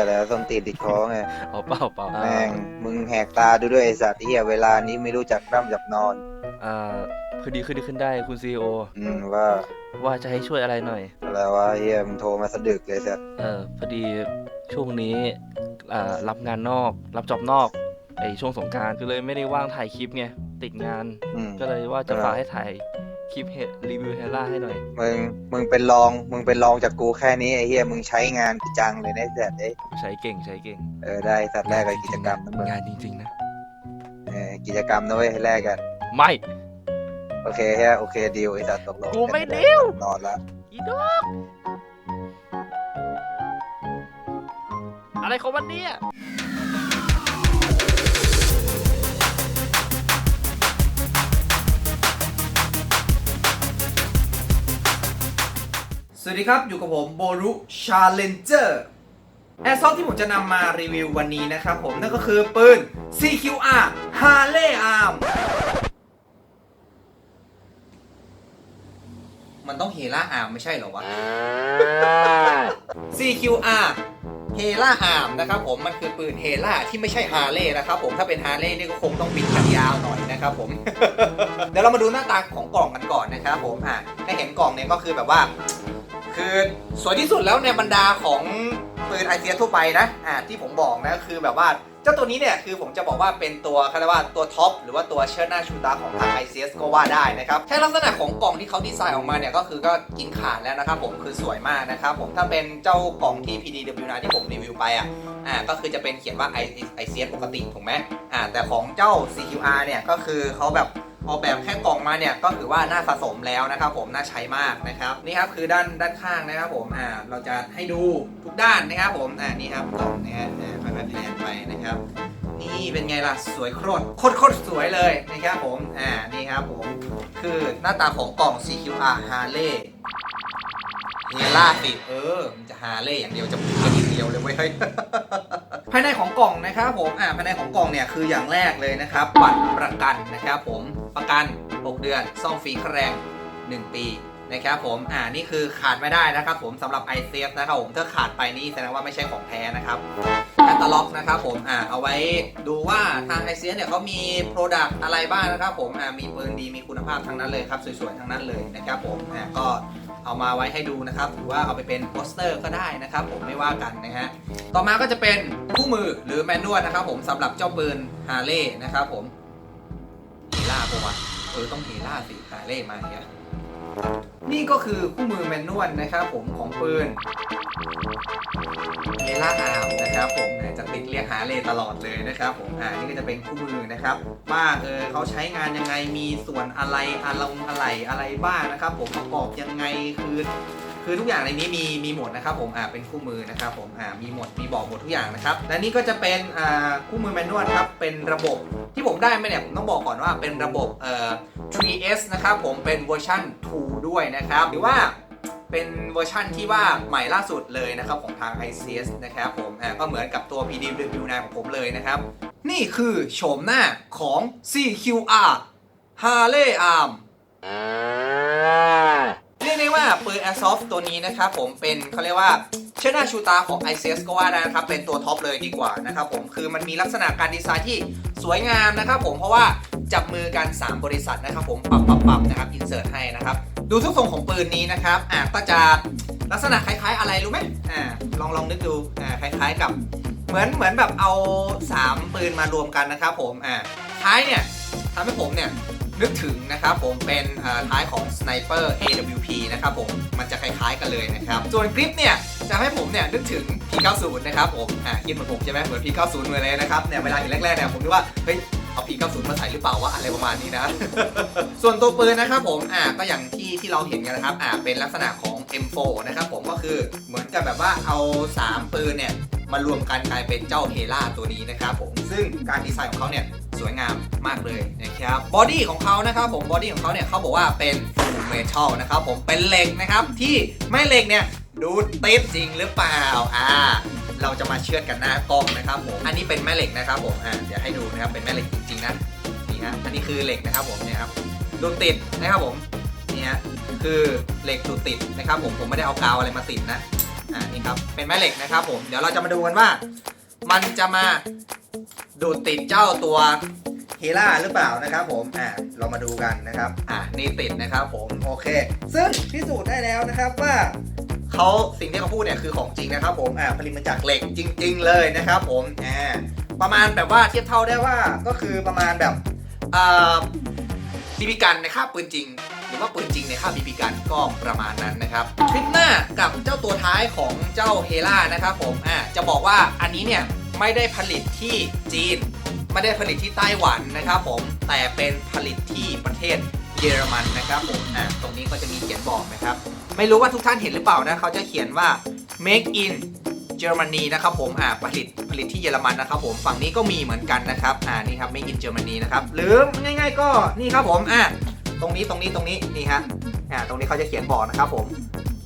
ยแล้วส้นตีนติดคอไงเอาเปล่าเปล่าแม่งมึงแหกตาดูด้วยไอสัตว์เฮียเวลานี้ไม่รู้จักร่ำจับนอน อ่าคือดีขึ้นดีขึ้นได้คุณซีโออืมว่าว่าจะให้ช่วยอะไรหน่อย อะไรวะเฮียมึงโทรมาสะดึกเลยสัตว์เออพอดีช่วงนี้อ่ารับงานนอกรับจอบนอกไอช่วงสงกรารก็เลยไม่ได้ว่างถ่ายคลิปไงติดงาน อืม ก็เลยว่าจะครับฝากให้ถ่าย คลิปเฮรีวิวเฮล่าให้หน่อย มึง มึงเป็นรอง มึงเป็นรองจากกูแค่นี้ไอเฮียมึงใช้งานกูจังเลยนะไอ้สัตว์เอ้ยใช้เก่งใช้เก่งเออได้สัตว์แรกกับกิจกรรมนะมึงงานจริงๆนะ เออกิจกรรมนะเว้ยให้แรกกัน ไม่ โอเคเฮียโอเคดีลไอสัตว์ตกลงกูไม่ดีล นอนละอีดอกอะไรของมันเนี่ย ดีครับ อยู่กับผมโบรุชาเลนเจอร์แอร์ซอฟที่ผมจะนำมารีวิววันนี้นะครับผม นั่นก็คือปืน CQR Harley Arm มันต้องเฮล่าอาร์มไม่ใช่เหรอวะ CQR เฮล่าอาร์มนะครับผม มันคือปืนเฮล่าที่ไม่ใช่ฮาร์เลย์นะครับผม ถ้าเป็นฮาร์เลย์นี่ก็คงต้องบิดกันยาวหน่อยนะครับผม เดี๋ยวเรามาดูหน้าตาของกล่องกันก่อนนะครับผม อะถ้าเห็นกล่องเนี่ยก็คือแบบว่า คือสวยที่สุดแล้วในบรรดาของปืนไอเซียทั่วไปนะอ่าที่ผมบอกนะคือแบบว่าเจ้าตัวนี้เนี่ยคือผมจะบอกว่าเป็นตัวเขาเรียกว่าตัวท็อปหรือว่าตัวเชิดหน้าชูตาของทาง ICS ก็ว่าได้นะครับแค่ลักษณะของกล่องที่เขาดีไซน์ออกมาเนี่ยก็คือก็กินขาดแล้วนะครับผมคือสวยมากนะครับผมถ้าเป็นเจ้ากล่องที่ PDWN ที่ผมรีวิวไปอะอ่าก็คือจะเป็นเขียนว่า ICS ปกติถูกไหมอ่าแต่ของเจ้า CQR เนี่ยก็คือเขาแบบ ออกแบบแค่กล่องมาเนี่ยก็ถือว่าน่าสะสมแล้วนะครับ ผมน่าใช้มากนะครับนี่ครับคือด้านด้านข้างนะครับ ผมอ่าเราจะให้ดูทุกด้านนะครับ ผมอ่านี่ครับกล่องนะฮะอ่าค่อยๆแพนไปนะครับ นี่เป็นไงล่ะสวยโคตรโคตรโคตรสวยเลยนะครับผมอ่านี่ครับผมคือหน้าตาของกล่อง CQR Harley เฮล่าติเออมันจะฮาเล่อย่างเดียวจะพูดอย่างเดียวเลยเว้ยเฮ้ย ภายในของกล่องนะครับผม อ่า ภายในของกล่องเนี่ยคืออย่างแรกเลยนะครับ บัตรประกันนะครับผม ประกัน 6 เดือน ซ่อมฟรีค่าแรง 1 ปีนะครับผม อ่า นี่คือขาดไม่ได้นะครับผมสำหรับ i c f นะครับผม ถ้าขาดไปนี่แสดงว่าไม่ใช่ของแท้นะครับแคตตาล็อกนะครับผม อ่า เอาไว้ดูว่าทาง i c f เนี่ยเขามีโปรดักต์อะไรบ้างนะครับผม อ่า มีปืนดี มีคุณภาพทั้งนั้นเลยครับ สวยๆ ทั้งนั้นเลยนะครับผม อ่า ก็ เอามาไว้ให้ดูนะครับหรือว่าเอาไปเป็นโปสเตอร์ก็ได้นะครับ ผมไม่ว่ากันนะฮะต่อมาก็จะเป็นคู่มือหรือแมนนวลนะครับ ผมสำหรับเจ้าปืนฮาร์เลย์นะครับ ผมเฮล่าปะวะเออต้องเฮล่าสิฮาร์เลย์มาเนี่ย นี่ก็คือคู่มือแมนนวลนะครับผมของปืนเอล่าอาร์มนะครับผมนะจะติดเรียกหาเลตลอดเลยนะครับผมอ่านี่ก็จะเป็นคู่มือนะครับว่าเออเขาใช้งานยังไงมีส่วนอะไรอะไรอะไรอะไรบ้างนะครับ ผมประกอบยังไงคือ คือทุกอย่างในนี้มีมีหมดนะครับผมอ่าเป็นคู่มือนะครับผมอ่ามีหมดมีบอกหมดทุกอย่างนะครับและนี่ก็จะเป็นอ่าคู่มือแมนนวลครับเป็นระบบที่ผมได้มาเนี่ยผมต้องบอกก่อนว่าเป็นระบบเอ่อ 3S นะครับผมเป็นเวอร์ชัน2 ด้วยนะครับหรือว่าเป็นเวอร์ชันที่ว่าใหม่ล่าสุดเลยนะครับของทาง ICS นะครับผมอ่าก็เหมือนกับตัว PDW9 ของผมเลยนะครับ นี่คือโฉมหน้าของ CQR Harley Arm เรียกได้ว่าปืน Airsoft ตัวนี้นะครับผมเป็นเขาเรียกว่าเชนาชูตาของ ICS ก็ว่าได้นะครับ เป็นตัวท็อปเลยดีกว่านะครับผมคือมันมีลักษณะการดีไซน์ที่สวยงามนะครับผมเพราะว่าจับมือกัน 3 บริษัทนะครับผมปรับปรับปรับนะครับอินเสิร์ตให้นะครับ ดูทุกทรงของปืนนี้นะครับอะก็จะลักษณะคล้ายๆอะไรรู้ไหมอ่าลองลองนึกดูอ่าคล้ายๆกับ เหมือนเหมือนแบบเอา 3 ปืนมารวมกันนะครับผมอ่าท้ายเนี่ยทำให้ผมเนี่ย นึกถึงนะครับผมเป็นท้ายของ Sniper AWP นะครับผมมันจะคล้ายๆกันเลยนะครับส่วนกริปเนี่ยจะให้ผมเนี่ยนึกถึง P90 นะครับผมอ่าคิดเหมือนผมใช่ไหมเหมือน P90 เหมือนเลยนะครับเนี่ยเวลาเห็นแรกๆเนี่ยผมนึกว่าเฮ้ยเอา P90 มาใส่หรือเปล่าวะอะไรประมาณนี้นะ ส่วนตัวปืนนะครับผมอ่าก็อย่างที่ที่เราเห็นกันนะครับอ่าเป็นลักษณะของ M4 นะครับผมก็คือเหมือนกับแบบว่าเอา 3 ปืนเนี่ยมารวมกันกลายเป็นเจ้าเฮล่าตัวนี้นะครับผมซึ่งการดีไซน์ของเขาเนี่ย สวยงามมากเลยนะครับบอดี้ของเขานะครับผมบอดี้ของเขาเนี่ยเขาบอกว่าเป็นฟูเมทัลนะครับผมเป็นเหล็กนะครับที่แม่เหล็กเนี่ยดูติดจริงหรือเปล่าอ่าเราจะมาเชื่อดกันหน้ากล้องนะครับผมอันนี้เป็นแม่เหล็กนะครับผมอ่าเดี๋ยวให้ดูนะครับเป็นแม่เหล็กจริงๆนะนี่ฮะอันนี้คือเหล็กนะครับผมเนี่ยครับดูติดนะครับผมนี่ฮะคือเหล็กดูติดนะครับ ผมผมไม่ได้เอากาวอะไรมาติดนะอ่านี่ครับเป็นแม่เหล็กนะครับผมเดี๋ยวเราจะมาดูกันว่า มันจะมา ดูดติดเจ้าตัวเฮล่าหรือเปล่านะครับผม อ่า เรามาดูกันนะครับ อ่านี่ติดนะครับผม โอเค ซึ่งพิสูจน์ได้แล้วนะครับว่าเขาสิ่งที่เขาพูดเนี่ยคือของจริงนะครับ ผม อ่า ผลิตมาจากเหล็กจริง ๆ เลยนะครับผม อ่า ประมาณแบบว่าเทียบเท่าได้ว่าก็คือประมาณแบบ อ่าบีบีกันในค่าปืนจริง หรือว่าปืนจริงในค่าบบีบีกันก็ประมาณนั้นนะครับ คลิปหน้ากับเจ้าตัวท้ายของเจ้าเฮล่านะครับผม อ่า จะบอกว่าอันนี้เนี่ย ไม่ได้ผลิตที่จีน ไม่ได้ผลิตที่ไต้หวันนะครับผมแต่เป็นผลิตที่ประเทศเยอรมันนะครับผมอ่าตรงนี้ก็จะมีเขียนบอกนะครับ ไม่รู้ว่าทุกท่านเห็นหรือเปล่านะเขาจะเขียนว่า make in Germany นะครับผมอ่าผลิตผลิตที่เยอรมันนะครับผมฝั่งนี้ก็มีเหมือนกันนะครับอ่านี่ครับ make in Germany นะครับหรือง่าย ๆ ก็นี่ครับผมอ่าตรงนี้ตรงนี้ตรงนี้นี่ฮะอ่าตรงนี้เขาจะเขียนบอกนะครับผม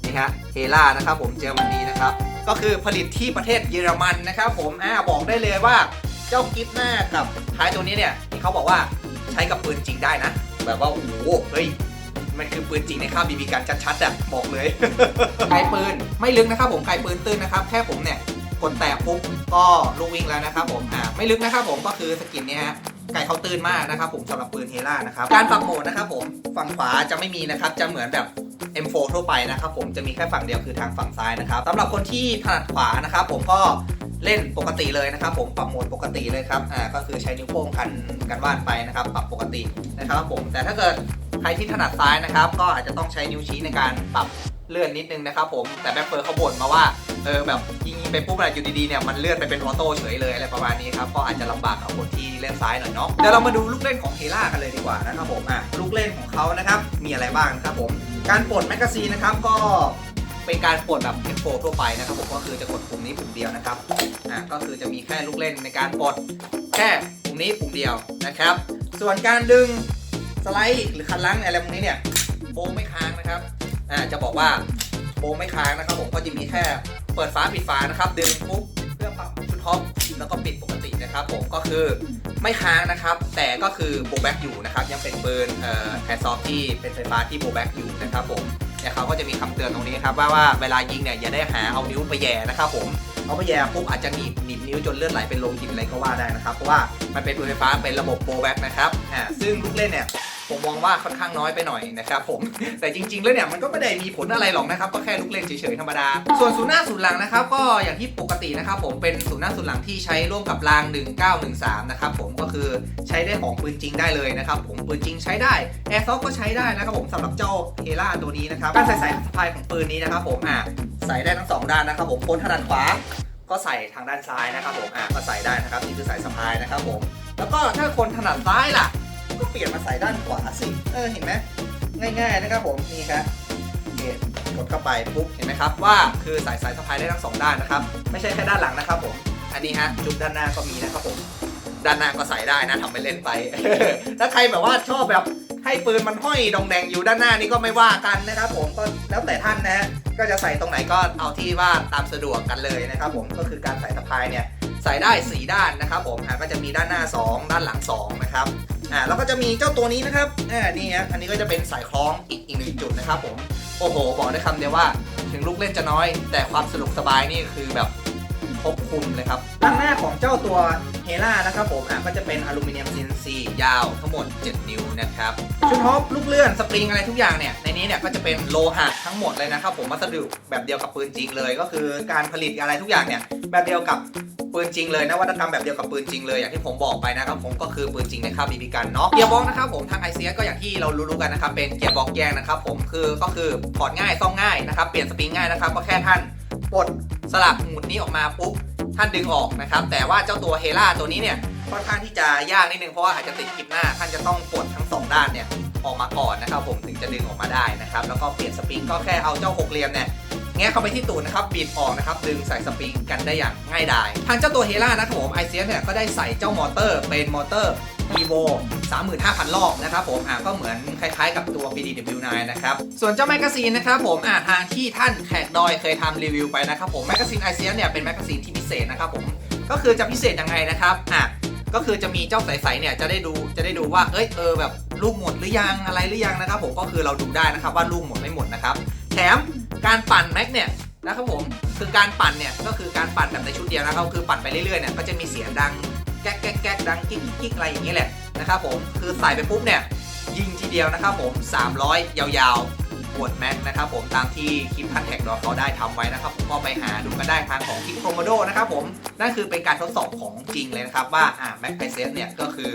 นี่ฮะเฮล่านะครับผมเยอรมนีนะครับ ก็คือผลิตที่ประเทศเยอรมันนะครับผมอ่าบอกได้เลยว่าเจ้ากิฟหน้ากับท้ายตัวนี้เนี่ยที่เขาบอกว่าใช้กับปืนจริงได้นะ แบบว่าโอ้โหเฮ้ยมันคือปืนจริงในค่าบีบีกันชัดๆอะบอกเลยไกลปืนไม่ลึกนะครับผมไกลปืนตื้นนะครับ แค่ผมเนี่ยกดแตะปุ๊บก็ลูกวิ่งแล้วนะครับผมอ่าไม่ลึกนะครับผมก็คือสกินเนี่ยฮะไก่เขาตื้นมากนะครับผมสำหรับปืนเฮล่านะครับ การปรับโหมดนะครับผมฝั่งขวาจะไม่มีนะครับ จะเหมือนแบบ M4 ทั่วไปนะครับผมจะมีแค่ฝั่งเดียวคือทางฝั่งซ้ายนะครับสำหรับคนที่ถนัดขวานะครับผมก็เล่นปกติเลยนะครับผมปรับโหมดปกติเลยครับอ่าก็คือใช้นิ้วโป้งกันกันวาดไปนะครับ ปรับปกตินะครับผมแต่ถ้าเกิดใครที่ถนัดซ้ายนะครับ ก็อาจจะต้องใช้นิ้วชี้ในการปรับเลื่อนนิดนึงนะครับผมแต่แบ็คเฟิร์เขาบ่นมาว่าเออแบบยิงไปปุ๊บอะไรอยู่ดีๆเนี่ยมันเลื่อนไปเป็นออโต้เฉยเลยอะไรประมาณนี้ครับก็อาจจะลำบากกับคนที่เล่นซ้ายหน่อยเนาะเดี๋ยวเรามาดูลูกเล่นของเฮล่ากันเลยดีกว่านะครับผมอะลูกเล่นของเขานะครับมีอะไรบ้างครับผม การปลดแมกกาซีนนะครับก็เป็นการปลดแบบ F4 ทั่วไปนะครับผมก็คือจะกดปุ่มนี้ปุ่มเดียวนะครับอ่าก็คือจะมีแค่ลูกเล่นในการปลดแค่ปุ่มนี้ปุ่มเดียวนะครับ ส่วนการดึงสไลด์หรือคันลังอะไรพวกนี้เนี่ยโบงไม่ค้างนะครับอ่าจะบอกว่าโบงไม่ค้างนะครับผมก็จะมีแค่เปิดฝาปิดฝานะครับ ดึงปุ๊บ พื่อปรับชุดท็อปแล้วก็ปิดปกตินะครับผมก็คือไม่ค้างนะครับ แต่ก็คือโบแบ็กอยู่นะครับยังเป็นปืนเอ่อแฮนด์ซอฟที่เป็นไฟฟ้าที่โบแบ็กอยู่นะครับผมเนี่ยเขาก็จะมีคำเตือนตรงนี้ครับว่าว่าเวลายิงเนี่ยอย่าได้หาเอานิ้วไปแย่นะครับผมเอาไปแย่ปุ๊บอาจจะหนีบหนีบนิ้วจนเลือดไหลเป็นโลหิตอะไรก็ว่าได้นะครับเพราะว่ามันเป็นปืนไฟฟ้าเป็นระบบโปรแบ็กนะครับอ่าซึ่งลูกเล่นเนี่ย ผมมองว่าค่อนข้างน้อยไปหน่อยนะครับผมแต่จริง ๆ แล้วเนี่ยมันก็ไม่ได้มีผลอะไรหรอกนะครับก็แค่ลูกเล่นเฉยๆธรรมดา ส่วนศูนย์หน้าศูนย์หลังนะครับก็อย่างที่ปกตินะครับผมเป็นศูนย์หน้าศูนย์หลังที่ใช้ร่วมกับราง 1913 นะครับผมก็คือใช้ได้ของปืนจริงได้เลยนะครับผมปืนจริงใช้ได้แอร์ซอฟก็ใช้ได้นะครับผมสำหรับเจ้าเฮล่าตัวนี้นะครับการใส่สายสะพายของปืนนี้นะครับผมอะใส่ได้ทั้งสองด้านนะครับผมคนถนัดขวาก็ใส่ทางด้านซ้ายนะครับผมอะก็ใส่ได้นะครับนี่คือสายสะพายนะครับผมแล้วก็ถ้าคนถนัดซ้ายล่ะ ก็เปลี่ยนมาใส่ด้านขวาสิ เออ เห็นไหมง่ายๆนะครับผมนี่ครับกดเข้าไปปุ๊บเห็นไหมครับว่าคือสายสายสะพายได้ทั้งสองด้านนะครับ ไม่ใช่แค่ด้านหลังนะครับผมอันนี้ฮะจุดด้านหน้าก็มีนะครับผมด้านหน้าก็ใส่ได้นะทำไปเล่นไป ถ้าใครแบบว่าชอบแบบให้ปืนมันห้อยดองแดงอยู่ด้านหน้านี่ก็ไม่ว่ากันนะครับผมก็แล้วแต่ท่านนะฮะก็จะใส่ตรงไหนก็เอาที่ว่าตามสะดวกกันเลยนะครับผมก็คือการใส่สะพายเนี่ยใส่ได้ 4 ด้านนะครับผมอะก็จะมีด้านหน้า 2 ด้านหลัง2นะครับ อ่าแล้วก็จะมีเจ้าตัวนี้นะครับอ่านี่ฮะอันนี้ก็จะเป็นสายคล้องอีกอีกหนึ่งจุดนะครับผมโอ้โหบอกได้คำเดียวว่า ถึงลูกเล่นจะน้อย แต่ความสนุกสบายนี่คือแบบครบคุมเลยครับ ด้านหน้าของเจ้าตัวเฮล่านะครับผมอะก็จะเป็นอลูมิเนียม CNC ยาวทั้งหมด 7 นิ้วนะครับชุดฮอปลูกเลื่อนสปริงอะไรทุกอย่างเนี่ยในนี้เนี่ยก็จะเป็นโลหะทั้งหมดเลยนะครับผมวัสดุแบบเดียวกับปืนจริงเลย ก็คือการผลิตอะไรทุกอย่างเนี่ยแบบเดียวกับปืนจริงเลยนวัตกรรมแบบเดียวกับปืนจริงเลยอย่างที่ผมบอกไปนะครับผมก็คือปืนจริงในคาบบีบีกันเนาะเกียร์บล็อกนะครับผมทางไอเซียก็อย่างที่เรารู้ๆกันนะครับเป็นเกียร์บล็อกแยกนะครับผมคือก็คือถอดง่ายซ่อมง่ายนะครับเปลี่ยนสปริงง่ายนะครับก็แค่ท่านปลดสลักหมุดนี้ออกมาปุ๊บ ท่านดึงออกนะครับ แต่ว่าเจ้าตัวเฮล่าตัวนี้เนี่ยค่อนข้างที่จะยากนิดนึงเพราะว่าอาจจะติดคลิปหน้า ท่านจะต้องปลดทั้งสองด้านเนี่ยออกมาก่อนนะครับผมถึงจะดึงออกมาได้นะครับแล้วก็เปลี่ยนสปริงก็แค่เอาเจ้าหกเหลี่ยมเนี่ย งะเข้าไปที่ตูดนะครับบีบออกนะครับดึงใส่สปริงกันได้อย่างง่ายดายทางเจ้าตัวเฮล่านะครับผมไอเซียเนี่ยก็ได้ใส่เจ้ามอเตอร์เป็นมอเตอร์ Evo 35,000 รอบนะครับผมอะก็เหมือนคล้ายๆกับตัว PDW9 นะครับ ส่วนเจ้าแมกกาซีนนะครับผมอะทางที่ท่านแขกดอยเคยทำรีวิวไปนะครับผมแมกกาซีนไอเซียเนี่ยเป็นแมกกาซีนที่พิเศษนะครับผมก็คือจะพิเศษยังไงนะครับอะก็คือจะมีเจ้าใสๆเนี่ยจะได้ดูจะได้ดูว่าเอ้ยเออแบบลูกหมดหรือยังอะไรหรือยังนะครับผมก็คือเราดูได้นะครับว่าลูกหมดไม่หมดนะครับแถม การปั่นแม็กเนี่ยนะครับผมคือการปั่นเนี่ยก็คือการปั่นแบบในชุดเดียวนะครับคือปั่นไปเรื่อยๆเนี่ยก็จะมีเสียงดังแก๊กแก๊กแก๊กดังกิ๊กกิ๊กอะไรอย่างเงี้ยแหละนะครับผมคือใส่ไปปุ๊บเนี่ยยิงทีเดียวนะครับผม 300 ยาวๆปวดแม็กนะครับผมตามที่คลิปพันแท็กดอเขาได้ทำไว้นะครับผมก็ไปหาดูกันได้ทางของคิกโครโมโดนะครับผมนั่นคือเป็นการทดสอบของจริงเลยนะครับว่าอ่าแม็กไพเซสเนี่ยก็คือ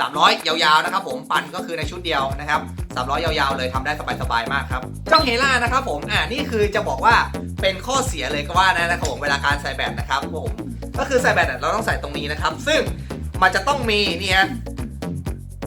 300 ยาวๆนะครับผมปั่นก็คือในชุดเดียวนะครับ300 ยาวๆ เลยทำได้สบายๆมากครับเจ้าเฮล่านะครับผมอ่านี่คือจะบอกว่าเป็นข้อเสียเลยก็ว่านะนะครับผมเวลาการใส่แบตนะครับผมก็คือใส่แบตเนี่ยเราต้องใส่ตรงนี้นะครับ ซึ่งมันจะต้องมีนี่ฮะ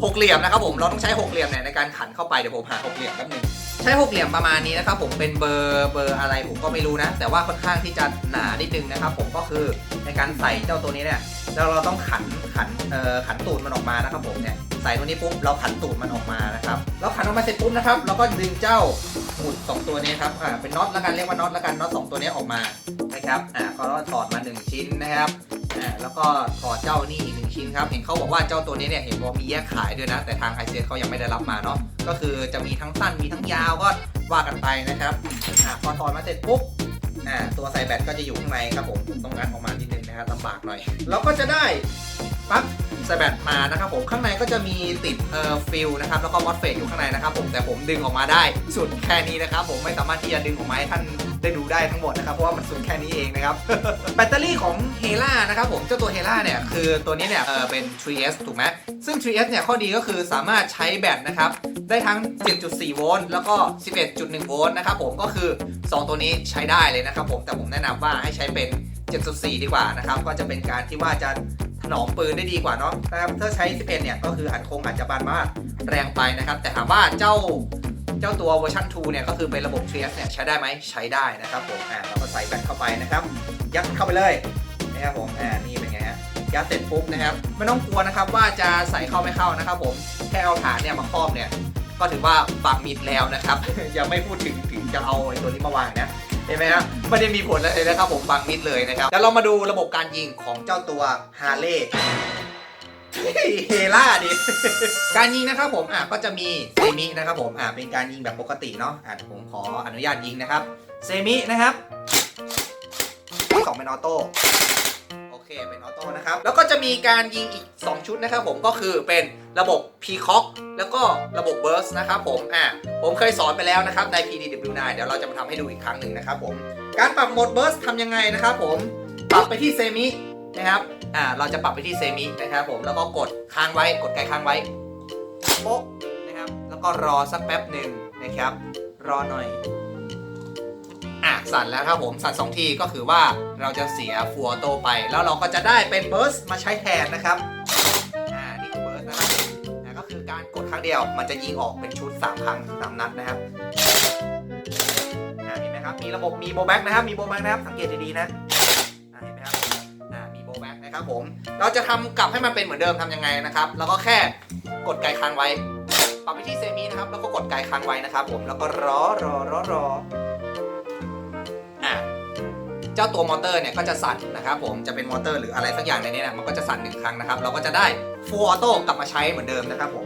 หกเหลี่ยมนะครับผมเราต้องใช้หกเหลี่ยมเนี่ยในการขันเข้าไปเดี๋ยวผมหาหกเหลี่ยมแป๊บนึงใช้หกเหลี่ยมประมาณนี้นะครับผมเป็นเบอร์เบอร์อะไรผมก็ไม่รู้นะ แต่ว่าค่อนข้างที่จะหนานิดนึงนะครับ ผมก็คือในการใส่เจ้าตัวนี้เนี่ยแล้วเราต้องขันขันเอ่อขันตูดมันออกมานะครับผมเนี่ยใส่ตัวนี้ปุ๊บเราขันตูดมันออกมานะครับแล้วขันออกมาเสร็จปุ๊บนะครับเราก็ดึงเจ้าหมุดสองตัวนี้ครับอ่าเป็นน็อตแล้วกันเรียกว่าน็อตแล้วกันน็อตสองตัวนี้ออกมานะครับอ่าก็ถอดมาหนึ่งชิ้นนะครับ อ่าแล้วก็ถอดเจ้านี่อีกหนึ่งชิ้นครับ เห็นเขาบอกว่าเจ้าตัวนี้เนี่ยเห็นว่ามีแยกขายด้วยนะ แต่ทางไอเซเขายังไม่ได้รับมาเนาะ ก็คือจะมีทั้งสั้นมีทั้งยาวก็ว่ากันไปนะครับอ่าพอถอดมาเสร็จปุ๊บอ่าตัวใส่แบตก็จะอยู่ข้างในครับผมต้องงัดออกมานิดนึงนะครับลำบากหน่อยเราก็จะได้ปั๊บ สแบตมานะครับผมข้างในก็จะมีติดเอ่อฟิลนะครับแล้วก็มอสเฟตอยู่ข้างในนะครับผมแต่ผมดึงออกมาได้สุดแค่นี้นะครับผมไม่สามารถที่จะดึงออกมาให้ท่านได้ดูได้ทั้งหมดนะครับเพราะว่ามันสุดแค่นี้เองนะครับ แบตเตอรี่ของเฮล่านะครับผมเจ้าตัวเฮล่าเนี่ยคือตัวนี้เนี่ยเออเป็น 3S ถูกไหมซึ่ง 3S เนี่ยข้อดีก็คือสามารถใช้แบตนะครับได้ทั้ง 7.4 โวลต์แล้วก็ 11.1 โวลต์นะครับผมก็คือ 2 ตัวนี้ใช้ได้เลยนะครับผมแต่ผมแนะนำว่าให้ใช้เป็น 7.4 ดีกว่านะครับก็จะเป็นการที่ว่าจะ ถนอมปืนได้ดีกว่าเนาะนะครับถ้าใช้ 11 เนี่ยก็คืออัดคงอาจจะบานมากแรงไปนะครับ แต่ถามว่าเจ้าเจ้าตัวเวอร์ชัน2 เนี่ยก็คือเป็นระบบ TS เนี่ยใช้ได้ไหมใช้ได้นะครับผมอ่าเราก็ใส่แบตเข้าไปนะครับ ยัดเข้าไปเลยนะครับผมอ่านี่เป็นไงฮะยัดเสร็จปุ๊บนะครับไม่ต้องกลัวนะครับว่าจะใส่เข้าไม่เข้านะครับ ผมแค่เอาฐานเนี่ยมาครอบเนี่ยก็ถือว่าบังมิดแล้วนะครับยังไม่พูดถึงถึงจะเอาตัวนี้มาวางนะ เห็นไหมครับไม่ได้มีผลอะไรเลยนะครับผมบังมิดเลยนะครับแล้วเรามาดูระบบการยิงของเจ้าตัวฮาร์เลย์เฮล่าดิการยิงนะครับผมอะก็จะมีเซมินะครับผมอะเป็นการยิงแบบปกติเนาะอะผมขออนุญาตยิงนะครับเซมินะครับสองเป็นออโต้ เคเป็นออโต้นะครับ แล้วก็จะมีการยิงอีก 2 ชุดนะครับผมก็คือเป็นระบบ Peacock แล้วก็ระบบ Burst นะครับผมอะผมเคยสอนไปแล้วนะครับใน PDW9 เดี๋ยวเราจะมาทำให้ดูอีกครั้งหนึ่งนะครับผมการปรับโหมดเบิร์สทำยังไงนะครับผมปรับไปที่เซมินะครับอ่าเราจะปรับไปที่เซมินะครับผมแล้วก็กดค้างไว้กดไกลค้างไว้โป๊ะนะครับแล้วก็รอสักแป๊บหนึ่งนะครับรอหน่อย อะสั่นแล้วครับผมสั่นสองทีก็คือว่าเราจะเสียฟัวโตไป แล้วเราก็จะได้เป็นเบิร์สมาใช้แทนนะครับอ่านี่คือเบิร์สนะครับนะก็คือการกดครั้งเดียวมันจะยิงออกเป็นชุด 3 ครั้งสามนัดนะครับเห็นไหมครับมีระบบมีโบแบ็กนะครับมีโบแบ็กนะครับสังเกตดีๆนะเห็นไหมครับมีโบแบ็กนะครับผมเราจะทำกลับให้มันเป็นเหมือนเดิมทำยังไงนะครับแล้วก็แค่กดไกลค้างไว้ปรับไปที่เซมินะครับแล้วก็กดไกลค้างไว้นะครับผมแล้วก็รอรอรอรอ จ้าตัวมอเตอร์เนี่ยก็จะสั่นนะครับผมจะเป็นมอเตอร์หรืออะไรสักอย่างในนี้เนี่ยมันก็จะสั่นหนึ่งครั้งนะครับ เราก็จะได้ Full Auto กลับมาใช้เหมือนเดิมนะครับผม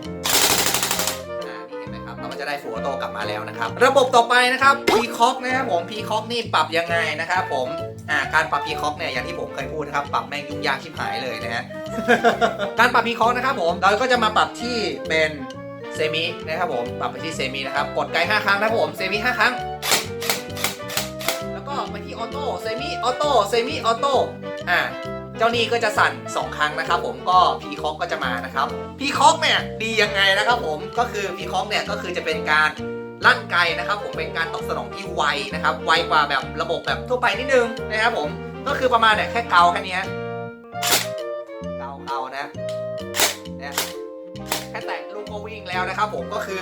นี่เห็นไหมครับเราก็จะได้ Full Auto กลับมาแล้วนะครับ ระบบต่อไปนะครับ Peacock นะครับผม Peacock นี่ปรับยังไงนะครับผมอ่าการปรับ Peacock เนี่ยอย่างที่ผมเคยพูดนะครับปรับแม่งยุ่งยากชิบหายเลยนะฮะการปรับ Peacock นะครับผมเราก็จะมาปรับที่เป็นเซมินะครับผมปรับไปที่เซมินะครับกดไกล5ครั้งนะครับผมเซมิ5ครั้ง ออโต้เซมิออโต้เซมิออโต้อ่าเจ้านี่ก็จะสั่น 2 ครั้งนะครับผมก็พีคอกก็จะมานะครับพีคอกเนี่ยดียังไงนะครับผมก็คือพีคอกเนี่ยก็คือจะเป็นการลั่นไกลนะครับ ผมเป็นการตอบสนองที่ไวนะครับไวกว่าแบบระบบแบบทั่วไปนิดนึงนะครับผมก็คือประมาณเนี่ยแค่เกาแค่นี้เกาเกานะเนี่ยแค่แตะลูกก็วิ่งแล้วนะครับ ผมก็คือ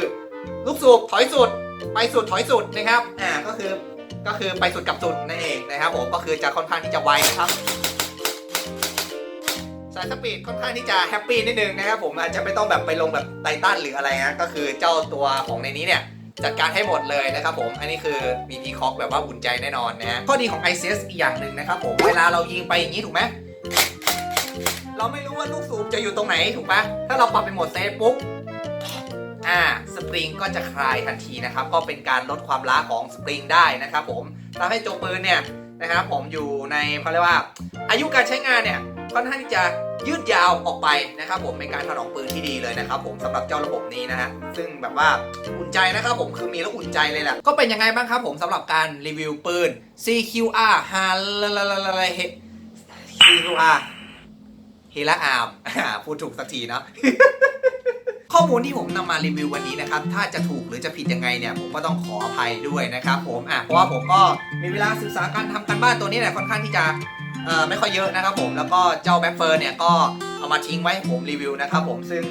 ลูกสูบถอยสุดไปสุดถอยสุดนะครับอ่าก็คือ ก็คือไปสุดกับสุดนั่นเองนะครับผมก็คือจะค่อนข้างที่จะไวนะครับสายสปีดค่อนข้างที่จะแฮปปี้นิดนึงนะครับผมอาจจะไม่ต้องแบบไปลงแบบไททันหรืออะไรนะก็คือเจ้าตัวของในนี้เนี่ยจัดการให้หมดเลยนะครับผม อันนี้คือมีพีคอกแบบว่าอุ่นใจแน่นอนนะข้อดีของ ICS อีกอย่างหนึ่งนะครับผม เวลาเรายิงไปอย่างนี้ถูกไหม เราไม่รู้ว่าลูกสูบจะอยู่ตรงไหนถูกปะถ้าเราปรับเป็นโหมดเซฟปุ๊บ อ่า ปริงก็จะคลายทันทีนะครับ ก็เป็นการลดความล้าของสปริงได้นะครับผมทำให้ตัวปืนเนี่ยนะครับผมอยู่ในเขาเรียกว่า อายุการใช้งานเนี่ยค่อนข้างที่จะยืดยาวออกไปนะครับผมเป็นการถนอมปืนที่ดีเลยนะครับผมสำหรับเจ้าระบบนี้นะฮะซึ่งแบบว่าอุ่นใจนะครับผมคือมีแล้วอุ่นใจเลยแหละก็เป็นยังไงบ้างครับผมสำหรับการรีวิวปืน CQR ฮาลาลาลาลาเฮ CQR เฮล่าอาร์มพูดถูกสักทีเนาะ ข้อมูลที่ผมนำมารีวิววันนี้นะครับ ถ้าจะถูกหรือจะผิดยังไงเนี่ย ผมก็ต้องขออภัยด้วยนะครับผมอะเพราะว่าผมก็มีเวลาศึกษาการทำการบ้านตัวนี้เนี่ยค่อนข้างที่จะเอ่อไม่ค่อยเยอะนะครับผมแล้วก็เจ้าแบ็คเฟิร์นเนี่ยก็เอามาทิ้งไว้ให้ผมรีวิวนะครับผมซึ่ง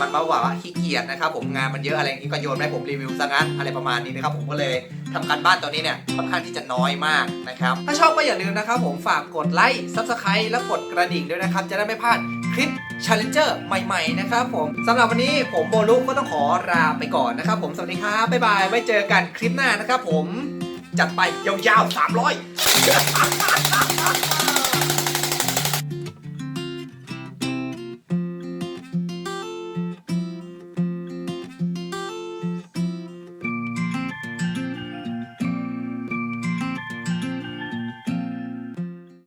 มันมาว่าขี้เกียจนะครับผมงานมันเยอะอะไรอย่างนี้ก็โยนให้ผมรีวิวซะงั้นอะไรประมาณนี้นะครับผมก็เลยทำการบ้านตัวนี้เนี่ยค่อนข้างที่จะน้อยมากนะครับถ้าชอบก็อย่าลืมนะครับผมฝากกดไลค์ Subscribe และกดกระดิ่งด้วยนะครับจะได้ไม่พลาด คลิป Challenger ใหม่ๆนะครับผมสำหรับวันนี้ผมโบลุกก็ต้องขอลาไปก่อนนะครับผมสวัสดีครับบ๊ายบายไว้เจอกันคลิปหน้านะครับผมจัดไปยาวๆ300